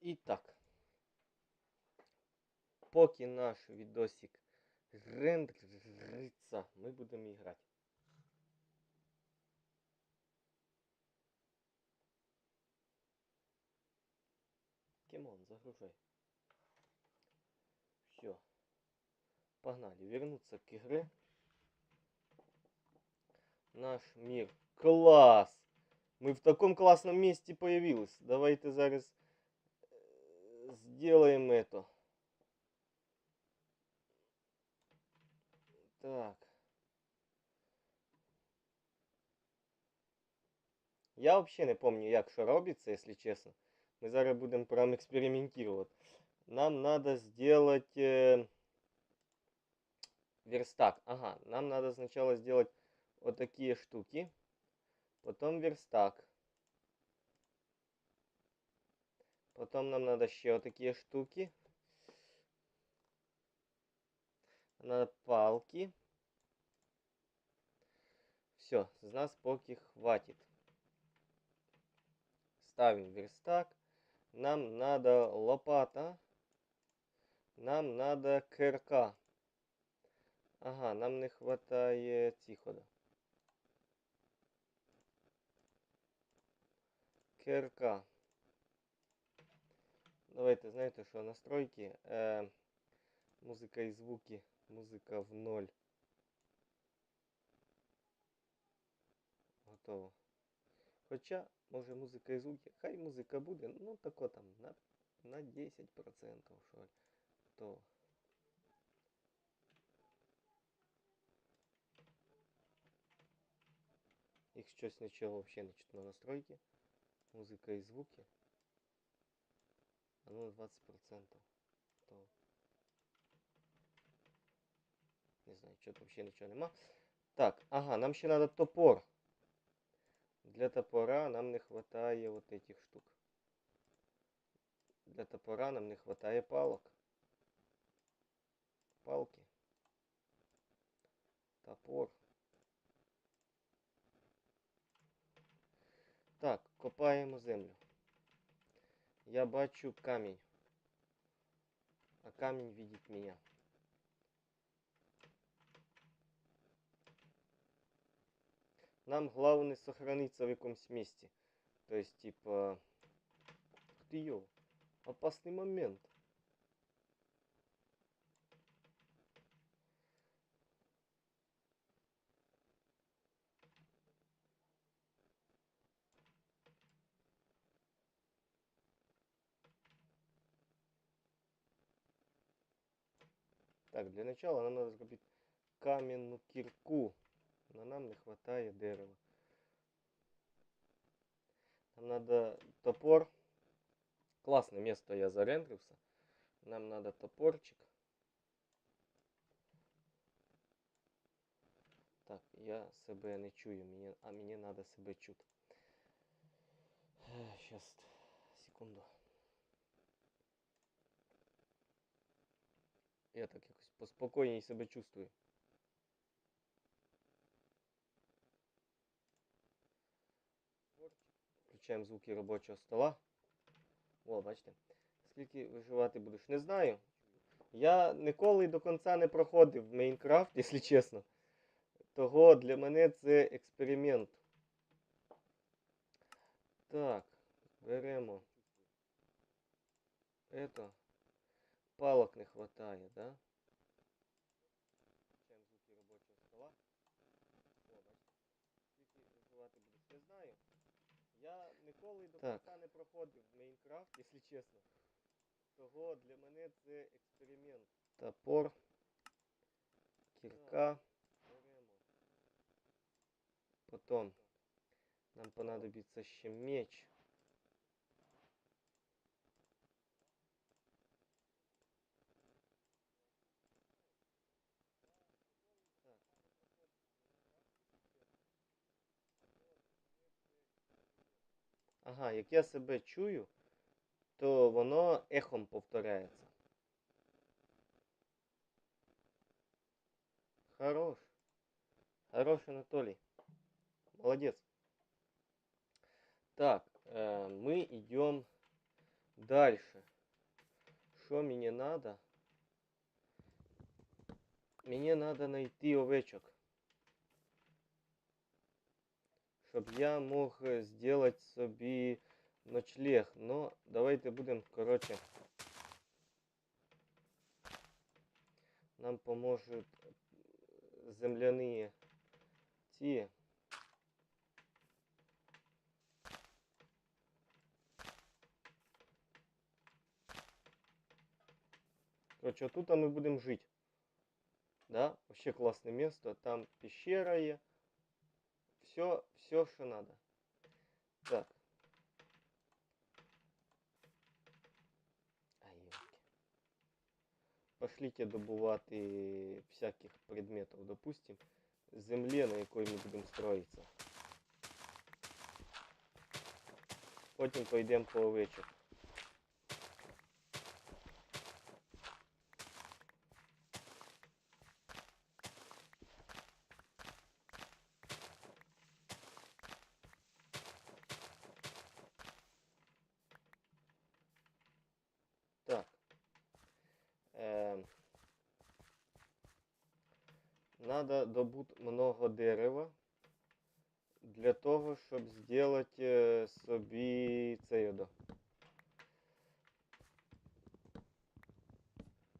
І так. Поки наш відосик рендериться, ми будемо грати. Кемон, загружай. Все. Погнали. Вернуться к игре. Наш мир. Класс! Мы в таком классном месте появились. Давайте зараз сделаем это. Так. Я вообще не помню, як що робиться, если честно. Мы зараз будем прям экспериментировать. Нам надо сделать э, верстак. Ага, нам надо сначала сделать вот такие штуки. Потом верстак. Потом нам надо еще вот такие штуки. Надо палки. Все, с нас поки хватит. Ставим верстак. Нам надо лопата. Нам надо кирка. Ага, нам не хватает тихода. Кирка. Давайте, знаєте що, настройки. Е, музика і звуки. Музика в ноль. Готово. Хоча, може музика і звуки. Хай музика буде, ну тако там на, на 10%, що ли. То. Їх щось нічого взагалі не чутно настройки. Музика і звуки. А ну на 20%. То. Не знаю, що тут взагалі нічого нема. Так, ага, нам ще треба топор. Для топора нам не хватає вот этих штук. Для топора нам не хватає палок. Палки. Топор. Так, копаємо землю. Я бачу камінь. А камінь видит меня. Нам главное сохраниться в якомусь месте. То есть, типа... Ты, опасный момент. Так, для начала нам надо зробити каменну кірку. Но нам не хватає дерева. Нам надо топор. Классное место я зарендрився. Нам надо топорчик. Так, я себе не чую, мені, а мені надо себе чути. Сейчас, секунду. Я так якось поспокійніше себе чувствую. Включаємо звуки робочого стола. О, бачите. Скільки виживати будеш? Не знаю. Я ніколи до кінця не проходив Майнкрафт, якщо чесно. Того для мене це експеримент. Так, беремо. Это. Палок не хватає, да? ніколи до Так. кінця не проходив Майнкрафт, якщо чесно. Того для мене це експеримент. Топор. Кірка. Беремо. Потім нам понадобиться ще меч. Ага, як я себе чую, то воно ехом повторяється. Хорош. Хорош, Анатолий. Молодец. Так, э, мы идем Дальше. Що мені надо? Мені надо знайти овечок. Щоб я мог е, сделать собі ночлег. Но давайте будемо, короче. Нам поможуть е, земляні ці. Короче, тут мы будем жить. Да, вообще классное место. Там пещера є. Все, все, что надо. Так. Ай, ёлки. Пошлите добувати всяких предметов, допустим, земле, на якої ми будемо строїтися. Потім пойдемо по овечок. Надо добути много дерева для того, щоб зробити собі цей одо.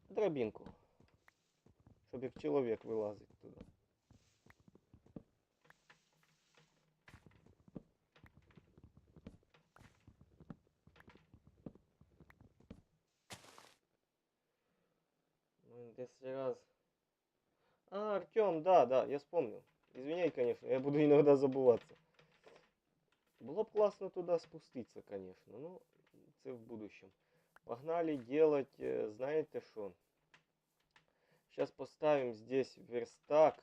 Драбінку. Щоб як чоловік вилазить туди. Ну, Десять раз. А, Артем, да, да, я вспомнил. Извиняй, конечно, я буду иногда забываться. Было бы классно туда спуститься, конечно, но это в будущем. Погнали делать, э, знаете что? Сейчас поставим здесь верстак.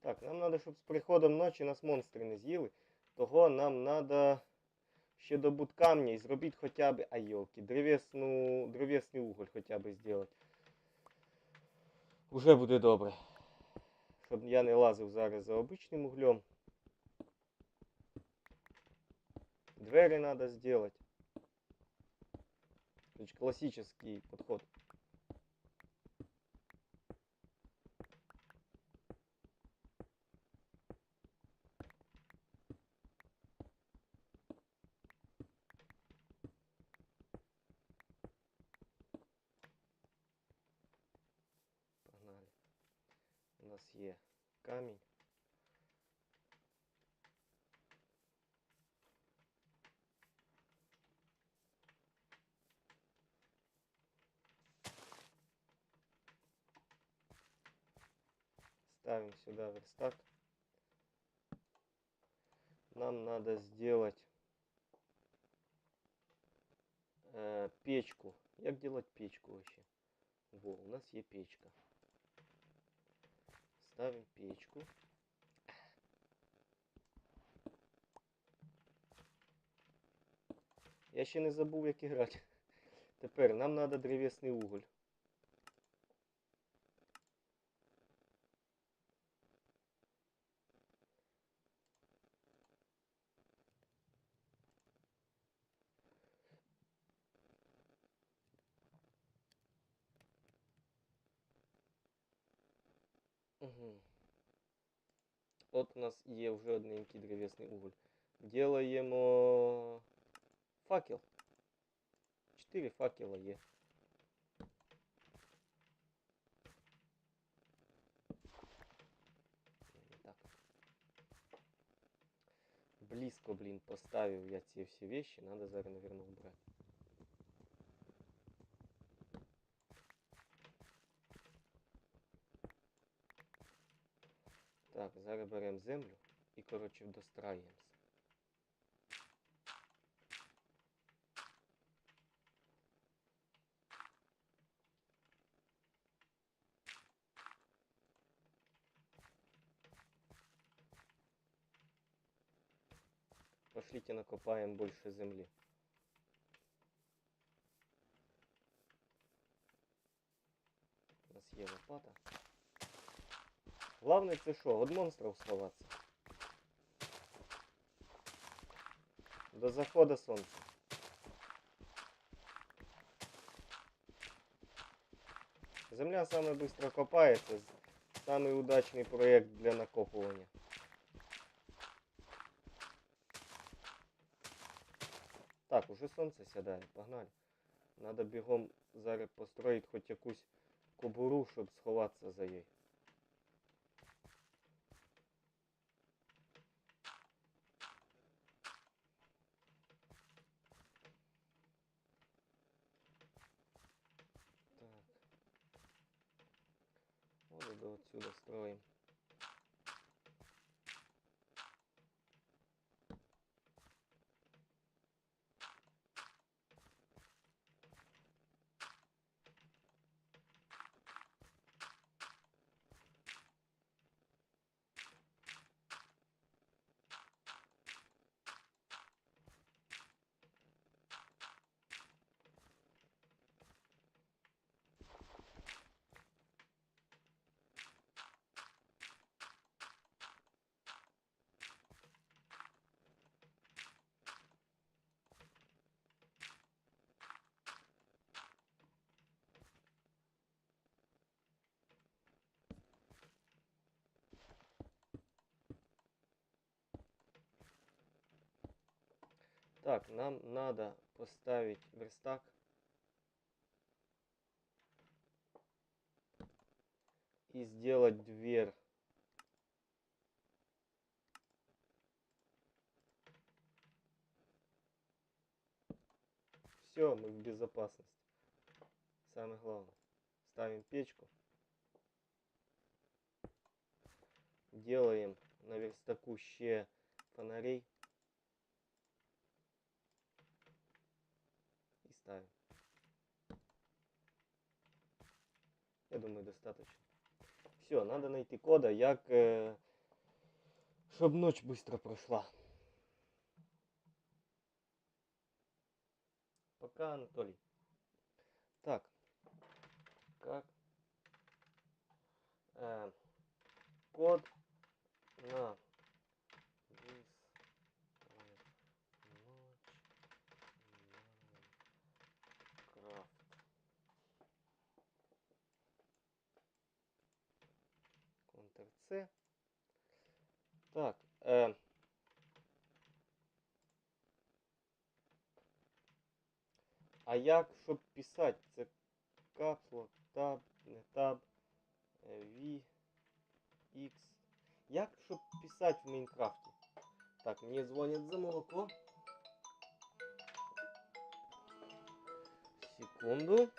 Так, нам треба, щоб з приходом ночі нас монстри не з'їли. Того нам треба ще добути камня і зробити хоча б, ай йолки, древесну, древесний уголь хоча б зробити. Уже буде добре. Щоб я не лазив зараз за обичним углем. Двері треба зробити. Значит, классический Є камінь. Ставим сюда верстак. Нам надо сделать э, печку. Как делать печку вообще? Во, у нас есть печка. Ставим печку. Я ще не забув, як грати. Тепер нам треба древесний уголь. Угу. От у нас є вже одненький древесний уголь. Делаємо э, факел. Чотири факела є. Так. Близко, блин, поставив я ці всі вещи. Надо зараз, наверное, убрать. Так, зараз беремо землю і, коротше, достраємося. Пошлите накопаем больше земли. У нас є лопата. Главное це що? Від монстрів сховатися. До заходу сонця. Земля саме швидко копається. Самий удачний проєкт для накопування. Так, уже сонце сідає, погнали. Надо бігом зараз построїти хоч якусь кобуру, щоб сховатися за їй. Отсюда строим. Так, нам надо поставить верстак. И сделать дверь. Все, мы в безопасности. Самое главное. Ставим печку. Делаем на верстаку ще фонарей. Ставим. Я думаю, достаточно. Все, надо найти кода, як, щоб ночь быстро прошла. Пока, Анатолий. Так. Как? Э, код на Так. Е, а як, щоб писати? Це капсула, таб, не таб, е, V, X. Як, щоб писати в Майнкрафті? Так, мені дзвонять за молоко. Секунду.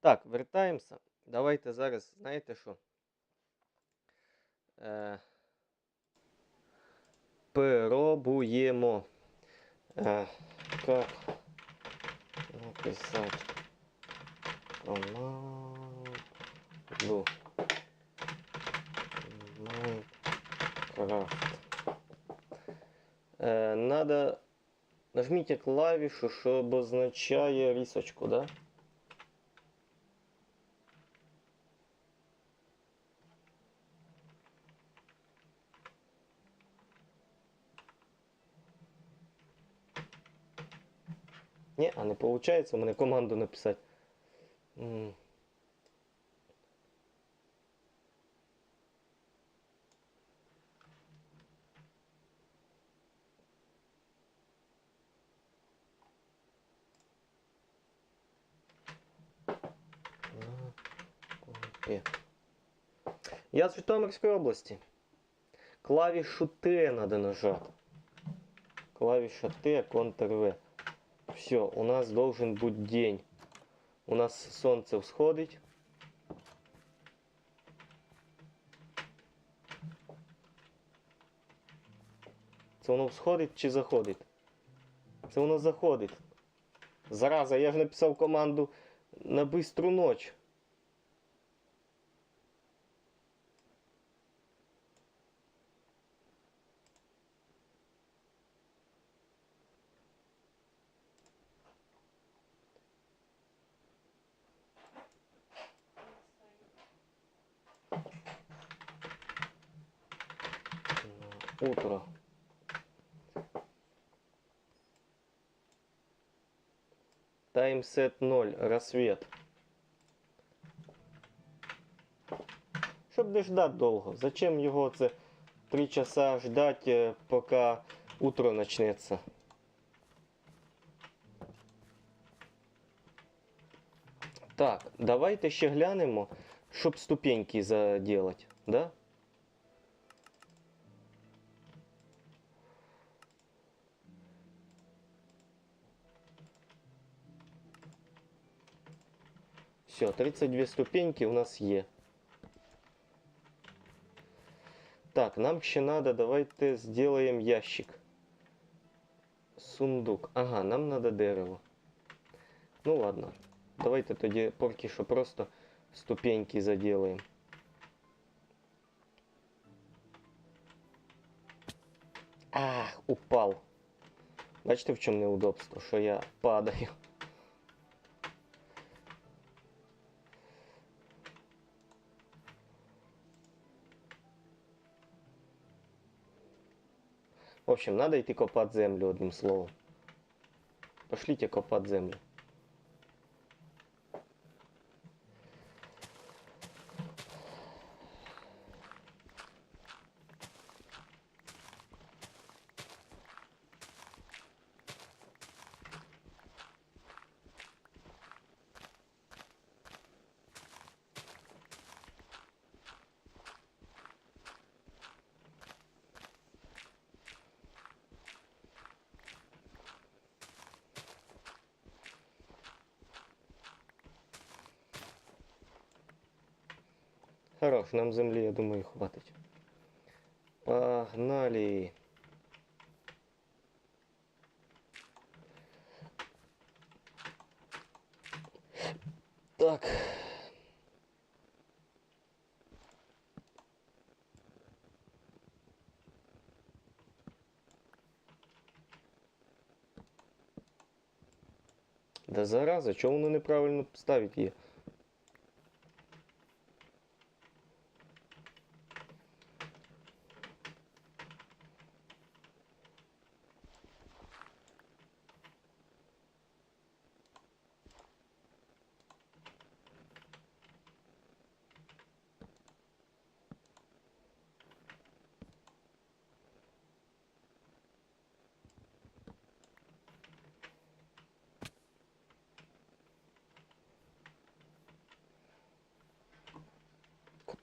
Так, вертаємося. Давайте зараз, знаєте що? Е, пробуємо. Е, як написати команду Майнкрафт. Е, надо нажмите клавішу, що обозначає рисочку, да? Ні, а не виходить у мене команду написати. Я з Житомирської області. Клавішу Т надо нажати. Клавиша Т, Ctrl-V. Все, у нас должен быть день. У нас сонце всходить. Це воно всходить чи заходить? Це воно заходить. Зараза, я ж написав команду на бистру ніч. Утро. Таймсет 0, рассвет. Щоб не ждать довго. Зачем його це 3 часа ждать, е, поки утро почнеться? Так, давайте ще глянемо, щоб ступеньки заділати, да? Все, 32 ступеньки у нас є. Так, нам ще надо, давайте сделаем ящик. Сундук. Ага, нам надо дерево. Ну ладно. Давайте тоді поки що просто ступеньки заделаем. Ах, упал. Бачите, в чому неудобство, що я падаю. В общем, надо идти копать землю, одним словом. Пошлите копать землю. Хорош, нам земли, я думаю, хватить. Погнали. Так. Да зараза, чого воно неправильно ставить її?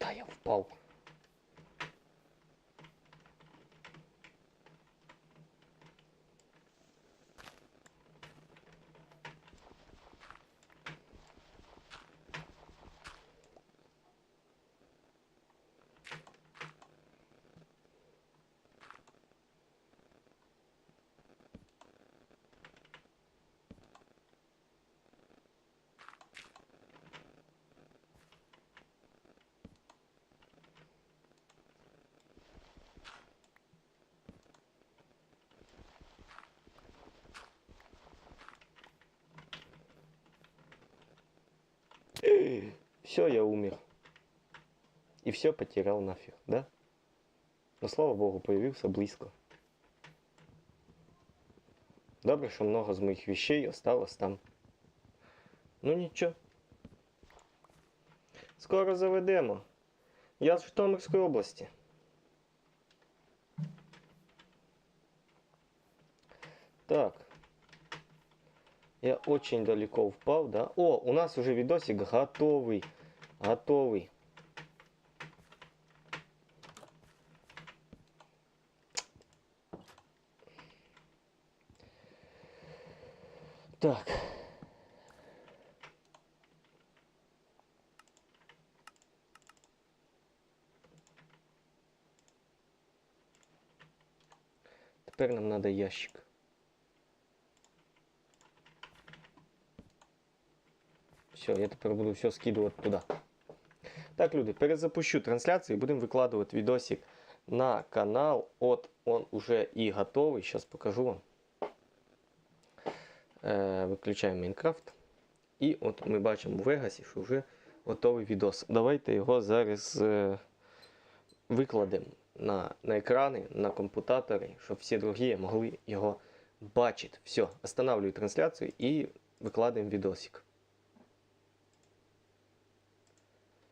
Куда я впал? Все, я умер. И все потерял нафиг, да? Но слава богу, появился близко. Добре, що много з моїх вещей осталось там. Ну нічого. Скоро заведемо. Я з Житомирської області. Очень далеко впал, да? О, у нас уже видосик готовый. Готовый. Так. Тепер нам надо ящик. Все, я тепер буду все скидувати туди. Так, люди, перезапущу трансляцію і будемо викладувати відосик на канал. От он уже і готовий. Зараз покажу вам. Е, виключаємо Майнкрафт. І от ми бачимо в Вегасі, що вже готовий відос. Давайте його зараз е, викладемо на, на екрани, на компутатори, щоб всі другі могли його бачити. Все, останавливаю трансляцію і викладаємо відосик.